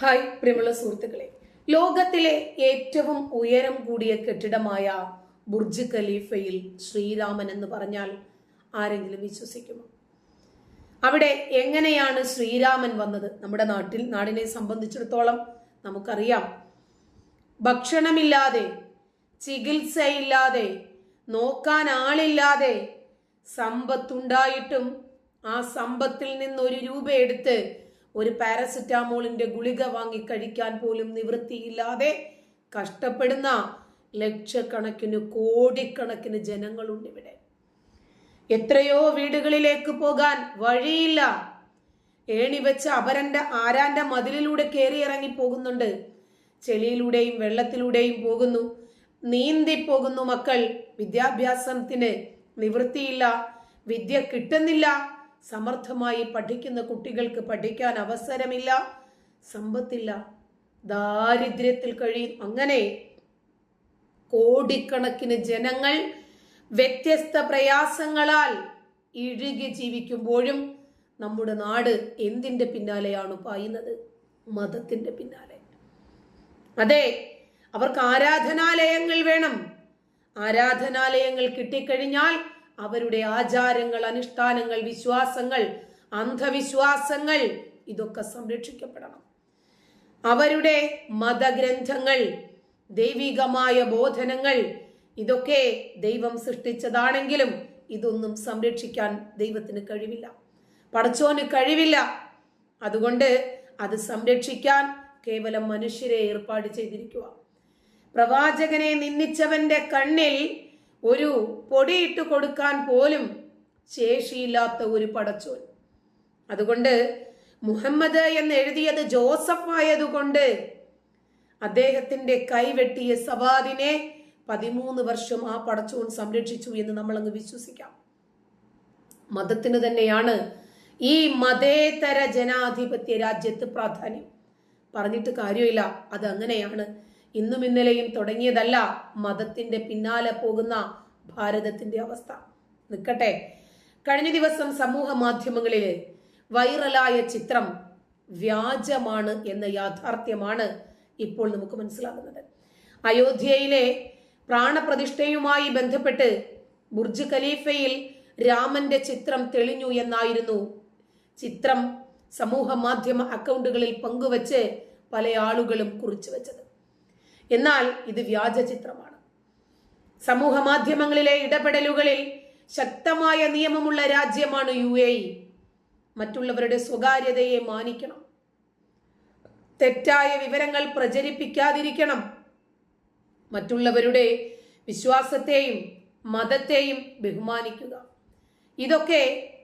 Hi പ്രിയമുള്ള സുഹൃത്തുക്കളെ. ലോകത്തിലെ ഏറ്റവും ഉയരം കൂടിയ കെട്ടിടമായ ബുർജ് ഖലീഫയിൽ ശ്രീരാമൻ എന്ന് പറഞ്ഞാൽ ആരെങ്കിലും വിശ്വസിക്കുമോ? അവിടെ എങ്ങനെയാണ് ശ്രീരാമൻ വന്നത്? നമ്മുടെ നാട്ടിൽ നാടിനെ സംബന്ധിച്ചിടത്തോളം നമുക്കറിയാം. ഭക്ഷണമില്ലാതെ ചികിത്സയില്ലാതെ നോക്കാൻ ആളില്ലാതെ സമ്പത്തുണ്ടായിട്ടും ആ സമ്പത്തിൽ നിന്ന് ഒരു രൂപ എടുത്ത് ഒരു പാരസെറ്റാമോളിന്റെ ഗുളിക വാങ്ങി കഴിക്കാൻ പോലും നിവൃത്തിയില്ലാതെ കഷ്ടപ്പെടുന്ന ലക്ഷക്കണക്കിന് കോടിക്കണക്കിന് ജനങ്ങളുണ്ട് ഇവിടെ. എത്രയോ വീടുകളിലേക്ക് പോകാൻ വഴിയില്ല. ഏണി വെച്ച് അപരന്റെ ആരാന്റെ മതിലിലൂടെ കയറി ഇറങ്ങി പോകുന്നുണ്ട്. ചെളിയിലൂടെയും വെള്ളത്തിലൂടെയും പോകുന്നു. നീന്തി പോകുന്നു മക്കൾ. വിദ്യാഭ്യാസത്തിന് നിവൃത്തിയില്ല. വിദ്യ കിട്ടുന്നില്ല. സമർത്ഥമായി പഠിക്കുന്ന കുട്ടികൾക്ക് പഠിക്കാൻ അവസരമില്ല. സമ്പത്തില്ല. ദാരിദ്ര്യത്തിൽ കഴിയും. അങ്ങനെ കോടിക്കണക്കിന് ജനങ്ങൾ വ്യത്യസ്ത പ്രയാസങ്ങളാൽ ഇഴുകി ജീവിക്കുമ്പോഴും നമ്മുടെ നാട് എന്തിന്റെ പിന്നാലെയാണ് പായുന്നത്? മതത്തിന്റെ പിന്നാലെ. അതെ അവർക്ക് ആരാധനാലയങ്ങൾ വേണം. ആരാധനാലയങ്ങൾ കിട്ടിക്കഴിഞ്ഞാൽ അവരുടെ ആചാരങ്ങൾ അനുഷ്ഠാനങ്ങൾ വിശ്വാസങ്ങൾ അന്ധവിശ്വാസങ്ങൾ ഇതൊക്കെ സംരക്ഷിക്കപ്പെടണം. അവരുടെ മതഗ്രന്ഥങ്ങൾ ദൈവികമായ ബോധനങ്ങൾ ഇതൊക്കെ ദൈവം സൃഷ്ടിച്ചതാണെങ്കിലും ഇതൊന്നും സംരക്ഷിക്കാൻ ദൈവത്തിന് കഴിവില്ല. പടച്ചോന് കഴിവില്ല. അതുകൊണ്ട് അത് സംരക്ഷിക്കാൻ കേവലം മനുഷ്യരെ ഏർപ്പാട് ചെയ്തിരിക്കുക. പ്രവാചകനെ നിന്ദിച്ചവന്റെ കണ്ണിൽ ഒരു പൊടിയിട്ട് കൊടുക്കാൻ പോലും ശേഷിയില്ലാത്ത ഒരു പടച്ചോൻ. അതുകൊണ്ട് മുഹമ്മദ് എന്ന് എഴുതിയത് ജോസഫ് ആയതുകൊണ്ട് അദ്ദേഹത്തിന്റെ കൈവെട്ടിയ സവാദിനെ പതിമൂന്ന് വർഷം ആ പടച്ചോൻ സംരക്ഷിച്ചു എന്ന് നമ്മൾ അങ്ങ് വിശ്വസിക്കാം. മതത്തിന് തന്നെയാണ് ഈ മതേതര ജനാധിപത്യ രാജ്യത്ത് പ്രാധാന്യം. പറഞ്ഞിട്ട് കാര്യമില്ല അത് അങ്ങനെയാണ് ഇന്നും ഇന്നലെയും തുടങ്ങിയതല്ല മതത്തിന്റെ പിന്നാലെ പോകുന്ന ഭാരതത്തിന്റെ അവസ്ഥ. നിൽക്കട്ടെ. കഴിഞ്ഞ ദിവസം സമൂഹ മാധ്യമങ്ങളിൽ വൈറലായ ചിത്രം വ്യാജമാണ് എന്ന യാഥാർത്ഥ്യമാണ് ഇപ്പോൾ നമുക്ക് മനസ്സിലാകുന്നത്. അയോധ്യയിലെ പ്രാണപ്രതിഷ്ഠയുമായി ബന്ധപ്പെട്ട് ബുർജ് ഖലീഫയിൽ രാമന്റെ ചിത്രം തെളിഞ്ഞു എന്നായിരുന്നു ചിത്രം സമൂഹ മാധ്യമ അക്കൗണ്ടുകളിൽ പങ്കുവച്ച് പല ആളുകളും കുറിച്ചു വെച്ചത്. എന്നാൽ ഇത് വ്യാജ ചിത്രമാണ്. സമൂഹ മാധ്യമങ്ങളിലെ ഇടപെടലുകളിൽ ശക്തമായ നിയമമുള്ള രാജ്യമാണ് യു എ ഇ. മറ്റുള്ളവരുടെ സ്വകാര്യതയെ മാനിക്കണം. തെറ്റായ വിവരങ്ങൾ പ്രചരിപ്പിക്കാതിരിക്കണം. മറ്റുള്ളവരുടെ വിശ്വാസത്തെയും മതത്തെയും ബഹുമാനിക്കുക. ഇതൊക്കെ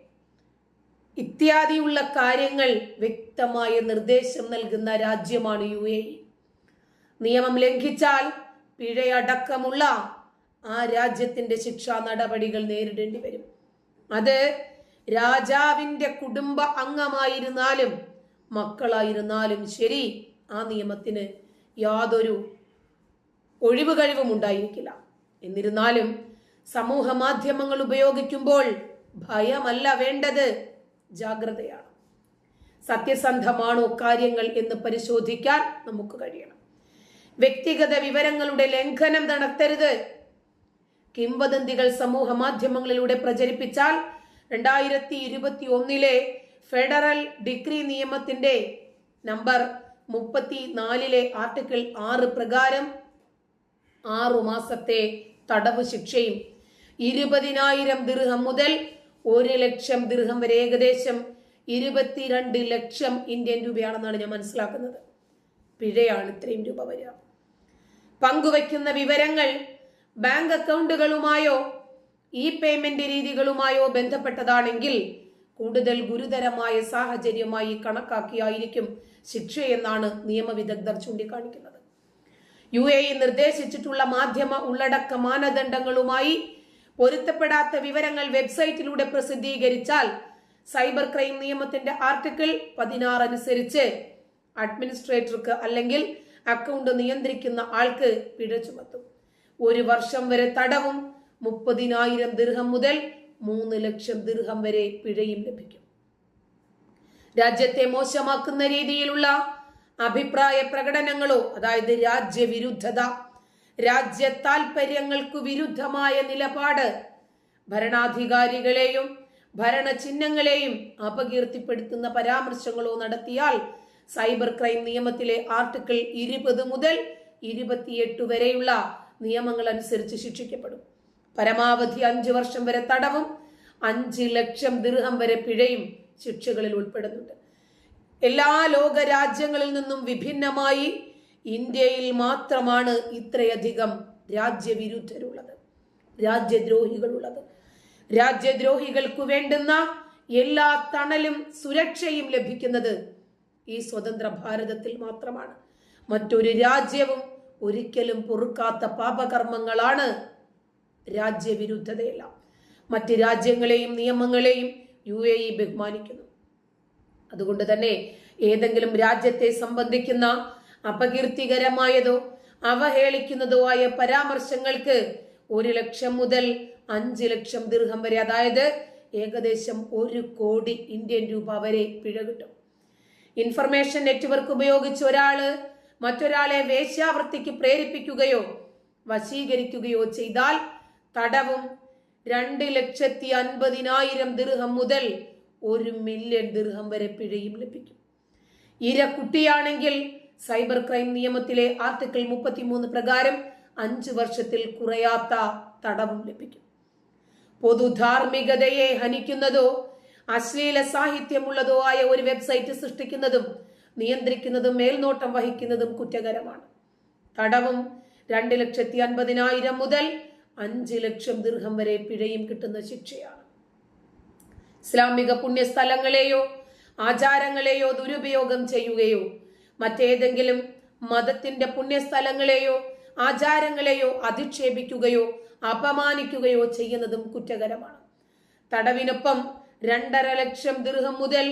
ഇത്യാദിയുള്ള കാര്യങ്ങൾ വ്യക്തമായ നിർദ്ദേശം നൽകുന്ന രാജ്യമാണ് യു എ ഇ. നിയമം ലംഘിച്ചാൽ പിഴയടക്കമുള്ള ആ രാജ്യത്തിന്റെ ശിക്ഷാ നടപടികൾ നേരിടേണ്ടി വരും. അത് രാജാവിന്റെ കുടുംബ അംഗമായിരുന്നാലും മക്കളായിരുന്നാലും ശരി ആ നിയമത്തിന് യാതൊരു ഒഴിവ് കഴിവും ഉണ്ടായിരിക്കില്ല എന്നിരുന്നാലും സമൂഹ മാധ്യമങ്ങൾ ഉപയോഗിക്കുമ്പോൾ ഭയമല്ല വേണ്ടത് ജാഗ്രതയാണ്. സത്യസന്ധമാണോ കാര്യങ്ങൾ എന്ന് പരിശോധിക്കാൻ നമുക്ക് കഴിയണം. വ്യക്തിഗത വിവരങ്ങളുടെ ലംഘനം നടത്തരുത്. കിംവദന്തികൾ സമൂഹ മാധ്യമങ്ങളിലൂടെ പ്രചരിപ്പിച്ചാൽ രണ്ടായിരത്തി ഇരുപത്തി ഒന്നിലെ ഫെഡറൽ ഡിഗ്രി നിയമത്തിന്റെ നമ്പർ മുപ്പത്തി നാലിലെ ആർട്ടിക്കിൾ ആറ് പ്രകാരം ആറു മാസത്തെ തടവ് ശിക്ഷയും ഇരുപതിനായിരം ദീർഘം മുതൽ ഒരു ലക്ഷം ദീർഘം വരെ ഏകദേശം ഇരുപത്തിരണ്ട് ലക്ഷം ഇന്ത്യൻ രൂപയാണെന്നാണ് ഞാൻ മനസ്സിലാക്കുന്നത്. പിഴയാണ് ഇത്രയും രൂപ വരിക. പങ്കുവയ്ക്കുന്ന വിവരങ്ങൾ ബാങ്ക് അക്കൗണ്ടുകളുമായോ ഇ പേയ്മെന്റ് രീതികളുമായോ ബന്ധപ്പെട്ടതാണെങ്കിൽ കൂടുതൽ ഗുരുതരമായ സാഹചര്യമായി കണക്കാക്കിയായിരിക്കും ശിക്ഷയെന്നാണ് നിയമവിദഗ്ധർ ചൂണ്ടിക്കാണിക്കുന്നത്. യു എ നിർദ്ദേശിച്ചിട്ടുള്ള മാധ്യമ ഉള്ളടക്ക മാനദണ്ഡങ്ങളുമായി പൊരുത്തപ്പെടാത്ത വിവരങ്ങൾ വെബ്സൈറ്റിലൂടെ പ്രസിദ്ധീകരിച്ചാൽ സൈബർ ക്രൈം നിയമത്തിന്റെ ആർട്ടിക്കിൾ പതിനാറ് അനുസരിച്ച് അഡ്മിനിസ്ട്രേറ്റർക്ക് അല്ലെങ്കിൽ അക്കൗണ്ട് നിയന്ത്രിക്കുന്ന ആൾക്ക് പിഴ ചുമത്തും. ഒരു വർഷം വരെ തടവും മുപ്പതിനായിരം ദീർഘം മുതൽ മൂന്ന് ലക്ഷം ദീർഘം വരെ പിഴയും ലഭിക്കും. രാജ്യത്തെ മോശമാക്കുന്ന രീതിയിലുള്ള അഭിപ്രായ പ്രകടനങ്ങളോ അതായത് രാജ്യവിരുദ്ധത രാജ്യ താൽപര്യങ്ങൾക്കു വിരുദ്ധമായ നിലപാട് ഭരണാധികാരികളെയും ഭരണചിഹ്നങ്ങളെയും അപകീർത്തിപ്പെടുത്തുന്ന പരാമർശങ്ങളോ നടത്തിയാൽ സൈബർ ക്രൈം നിയമത്തിലെ ആർട്ടിക്കിൾ ഇരുപത് മുതൽ ഇരുപത്തിയെട്ട് വരെയുള്ള നിയമങ്ങൾ അനുസരിച്ച് ശിക്ഷിക്കപ്പെടും. പരമാവധി അഞ്ചു വർഷം വരെ തടവും അഞ്ച് ലക്ഷം ദീർഘം വരെ പിഴയും ശിക്ഷകളിൽ ഉൾപ്പെടുന്നുണ്ട്. എല്ലാ ലോക രാജ്യങ്ങളിൽ നിന്നും വിഭിന്നമായി ഇന്ത്യയിൽ മാത്രമാണ് ഇത്രയധികം രാജ്യവിരുദ്ധരുള്ളത്. രാജ്യദ്രോഹികളുള്ളത്. രാജ്യദ്രോഹികൾക്ക് വേണ്ടുന്ന എല്ലാ തണലും സുരക്ഷയും ലഭിക്കുന്നത് ഈ സ്വതന്ത്ര ഭാരതത്തിൽ മാത്രമാണ്. മറ്റൊരു രാജ്യവും ഒരിക്കലും പൊറുക്കാത്ത പാപകർമ്മങ്ങളാണ് രാജ്യവിരുദ്ധതയെല്ലാം. മറ്റ് രാജ്യങ്ങളെയും നിയമങ്ങളെയും യു എ ഇ ബഹുമാനിക്കുന്നു. അതുകൊണ്ട് തന്നെ ഏതെങ്കിലും രാജ്യത്തെ സംബന്ധിക്കുന്ന അപകീർത്തികരമായതോ അവഹേളിക്കുന്നതോ ആയ പരാമർശങ്ങൾക്ക് ഒരു ലക്ഷം മുതൽ അഞ്ച് ലക്ഷം ദീർഘം വരെ അതായത് ഏകദേശം ഒരു കോടി ഇന്ത്യൻ രൂപ വരെ പിഴ കിട്ടും. ഇൻഫർമേഷൻ നെറ്റ്വർക്ക് ഉപയോഗിച്ച് ഒരാൾ മറ്റൊരാളെ വേശ്യാവൃത്തിക്ക് പ്രേരിപ്പിക്കുകയോ വശീകരിക്കുകയോ ചെയ്താൽ തടവും രണ്ട് ലക്ഷത്തി അൻപതിനായിരം ദീർഘം മുതൽ ഒരു മില്യൺ ദീർഘം വരെ പിഴയും ലഭിക്കും. ഇര കുട്ടിയാണെങ്കിൽ സൈബർ ക്രൈം നിയമത്തിലെ ആർട്ടിക്കിൾ മുപ്പത്തിമൂന്ന് പ്രകാരം അഞ്ചു വർഷത്തിൽ കുറയാത്ത തടവും ലഭിക്കും. പൊതുധാർമ്മികതയെ ഹനിക്കുന്നതോ അശ്ലീല സാഹിത്യമുള്ളതോ ആയ ഒരു വെബ്സൈറ്റ് സൃഷ്ടിക്കുന്നതും നിയന്ത്രിക്കുന്നതും മേൽനോട്ടം വഹിക്കുന്നതും കുറ്റകരമാണ്. തടവും രണ്ട് ലക്ഷത്തി അൻപതിനായിരം മുതൽ അഞ്ച് ലക്ഷം ദീർഘം വരെ പിഴയും കിട്ടുന്ന ശിക്ഷയാണ്. ഇസ്ലാമിക പുണ്യസ്ഥലങ്ങളെയോ ആചാരങ്ങളെയോ ദുരുപയോഗം ചെയ്യുകയോ മറ്റേതെങ്കിലും മതത്തിന്റെ പുണ്യസ്ഥലങ്ങളെയോ ആചാരങ്ങളെയോ അധിക്ഷേപിക്കുകയോ അപമാനിക്കുകയോ ചെയ്യുന്നതും കുറ്റകരമാണ്. തടവിനൊപ്പം രണ്ടര ലക്ഷം ദീർഘം മുതൽ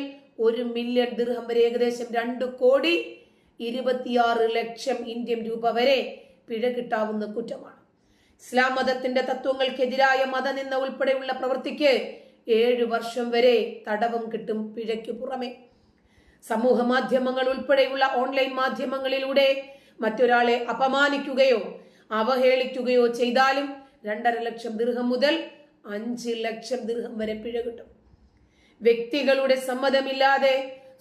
ഒരു മില്യൺ ദീർഘം വരെ ഏകദേശം രണ്ട് കോടി ഇരുപത്തിയാറ് ലക്ഷം ഇന്ത്യൻ രൂപ വരെ പിഴ കിട്ടാവുന്ന കുറ്റമാണ്. ഇസ്ലാം മതത്തിന്റെ തത്വങ്ങൾക്കെതിരായ മതനിന്ന ഉൾപ്പെടെയുള്ള പ്രവൃത്തിക്ക് ഏഴു വർഷം വരെ തടവും കിട്ടും പിഴയ്ക്ക് പുറമെ. സമൂഹ മാധ്യമങ്ങൾ ഉൾപ്പെടെയുള്ള ഓൺലൈൻ മാധ്യമങ്ങളിലൂടെ മറ്റൊരാളെ അപമാനിക്കുകയോ അവഹേളിക്കുകയോ ചെയ്താലും രണ്ടര ലക്ഷം ദീർഘം മുതൽ അഞ്ച് ലക്ഷം ദീർഘം വരെ പിഴ കിട്ടും. വ്യക്തികളുടെ സമ്മതമില്ലാതെ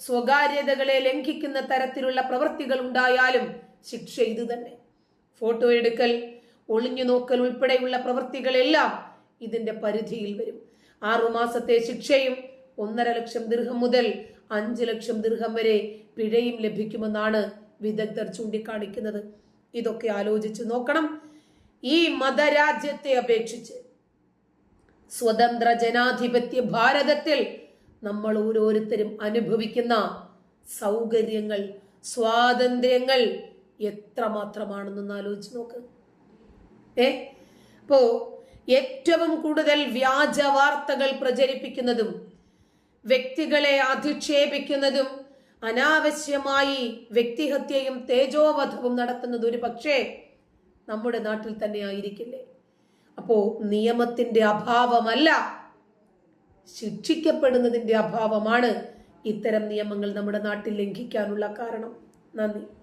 സ്വകാര്യതകളെ ലംഘിക്കുന്ന തരത്തിലുള്ള പ്രവൃത്തികൾ ഉണ്ടായാലും ശിക്ഷ ഇത് തന്നെ. ഫോട്ടോ എടുക്കൽ ഒളിഞ്ഞു നോക്കൽ ഉൾപ്പെടെയുള്ള പ്രവൃത്തികളെല്ലാം ഇതിന്റെ പരിധിയിൽ വരും. ആറുമാസത്തെ ശിക്ഷയും ഒന്നര ലക്ഷം ദീർഘം മുതൽ അഞ്ച് ലക്ഷം ദീർഘം വരെ പിഴയും ലഭിക്കുമെന്നാണ് വിദഗ്ധർ ചൂണ്ടിക്കാണിക്കുന്നത്. ഇതൊക്കെ ആലോചിച്ച് നോക്കണം. ഈ മതരാജ്യത്തെ അപേക്ഷിച്ച് സ്വതന്ത്ര ജനാധിപത്യ ഭാരതത്തിൽ നമ്മൾ ഓരോരുത്തരും അനുഭവിക്കുന്ന സൗകര്യങ്ങൾ സ്വാതന്ത്ര്യങ്ങൾ എത്ര മാത്രമാണെന്നൊന്ന് ആലോചിച്ച് നോക്ക്. ഏ? അപ്പോ ഏറ്റവും കൂടുതൽ വ്യാജ വാർത്തകൾ പ്രചരിപ്പിക്കുന്നതും വ്യക്തികളെ അധിക്ഷേപിക്കുന്നതും അനാവശ്യമായി വ്യക്തിഹത്യയും തേജോവധവും നടത്തുന്നത് ഒരു പക്ഷേ നമ്മുടെ നാട്ടിൽ തന്നെ ആയിരിക്കില്ലേ? അപ്പോ നിയമത്തിന്റെ അഭാവമല്ല ശിക്ഷിക്കപ്പെടുന്നതിന്റെ അഭാവമാണ് ഇത്തരം നിയമങ്ങൾ നമ്മുടെ നാട്ടിൽ ലംഘിക്കാനുള്ള കാരണം. നന്ദി.